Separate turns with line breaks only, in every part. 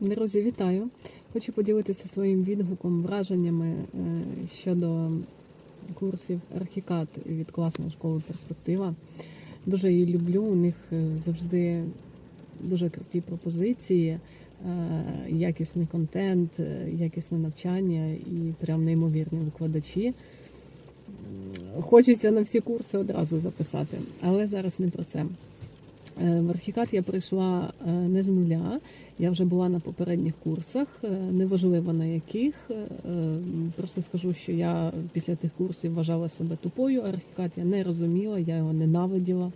Друзі, вітаю! Хочу поділитися своїм відгуком, враженнями е, щодо курсів архікат від класної школи Перспектива. Дуже її люблю. У них е, завжди дуже круті пропозиції, е, якісний контент, якісне навчання і прям неймовірні викладачі. Хочеться на всі курси одразу записати, але зараз не про це. Е, В архікат я прийшла е, не з нуля. Я вже була на попередніх курсах, е, неважливо на яких. Просто скажу, що я після тих курсів вважала себе тупою. Архікат я не розуміла, я його ненавиділа.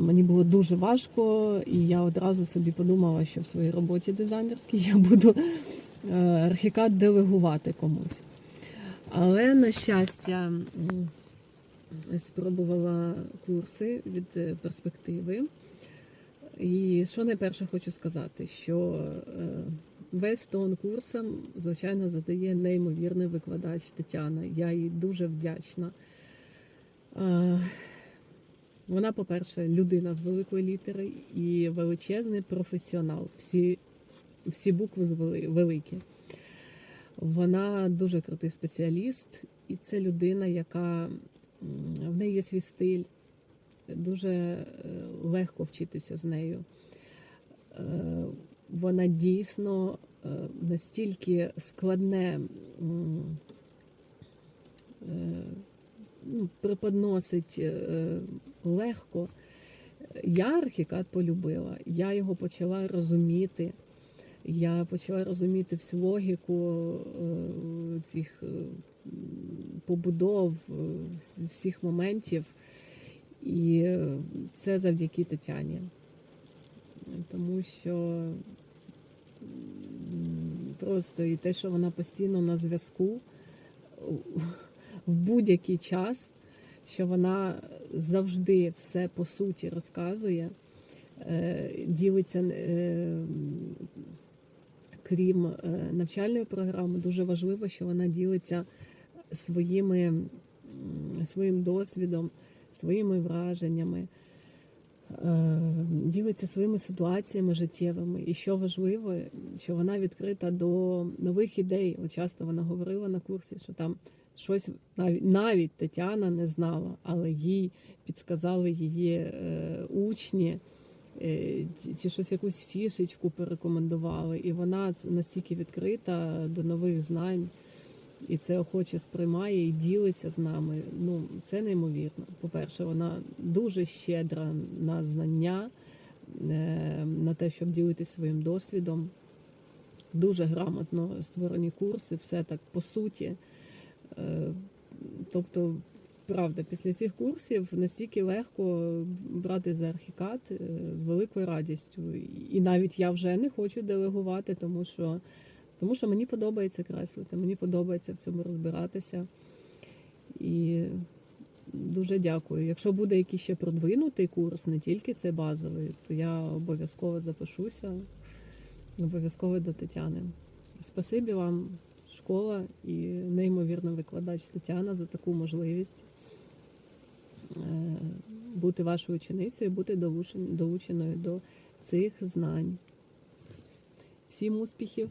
Мені було дуже важко, і я одразу собі подумала, що в своїй роботі дизайнерській я буду архікат делегувати комусь. Але на щастя, спробувала курси від е, перспективи. І що найперше хочу сказати, що е, весь тон курсам, звичайно, задає неймовірний викладач Тетяна. Я їй дуже вдячна. Вона, по-перше, людина з великої літери і величезний професіонал. Всі, всі букви великі. Вона дуже крутий спеціаліст, і це людина, яка в неї є свій стиль, дуже е, легко вчитися з нею. Е, Вона дійсно е, настільки складне ну, преподносить легко. Я архікат полюбила, я його почала розуміти. Я почала розуміти всю логіку е, цих е, побудов, е, всіх моментів. І це завдяки Тетяні. Тому що просто і те, що вона постійно на зв'язку в будь-який час, що вона завжди все по суті розказує, ділиться. Крім е, навчальної програми, дуже важливо, що вона ділиться своїми, своїм досвідом, своїми враженнями, е, ділиться своїми ситуаціями життєвими. І що важливо, що вона відкрита до нових ідей. От часто вона говорила на курсі, що там щось навіть, навіть Тетяна не знала, але їй підсказали її е, учні. Е, чи- щось якусь фішечку порекомендували, і вона настільки відкрита до нових знань, і це охоче сприймає і ділиться з нами. Ну, це неймовірно. По-перше, вона дуже щедра на знання, е, на те, щоб ділитися своїм досвідом. Дуже грамотно створені курси, все так по суті. Е, Тобто, правда, після цих курсів настільки легко брати за архікат е, з великою радістю. І навіть я вже не хочу делегувати, тому що, тому що мені подобається креслити, мені подобається в цьому розбиратися. І дуже дякую. Якщо буде якийсь ще продвинутий курс, не тільки цей базовий, то я обов'язково запишуся, обов'язково до Тетяни. Спасибі вам, школа і неймовірно викладач Тетяна за таку можливість бути вашою ученицею, бути долучен- долученою до цих знань. Всім успіхів!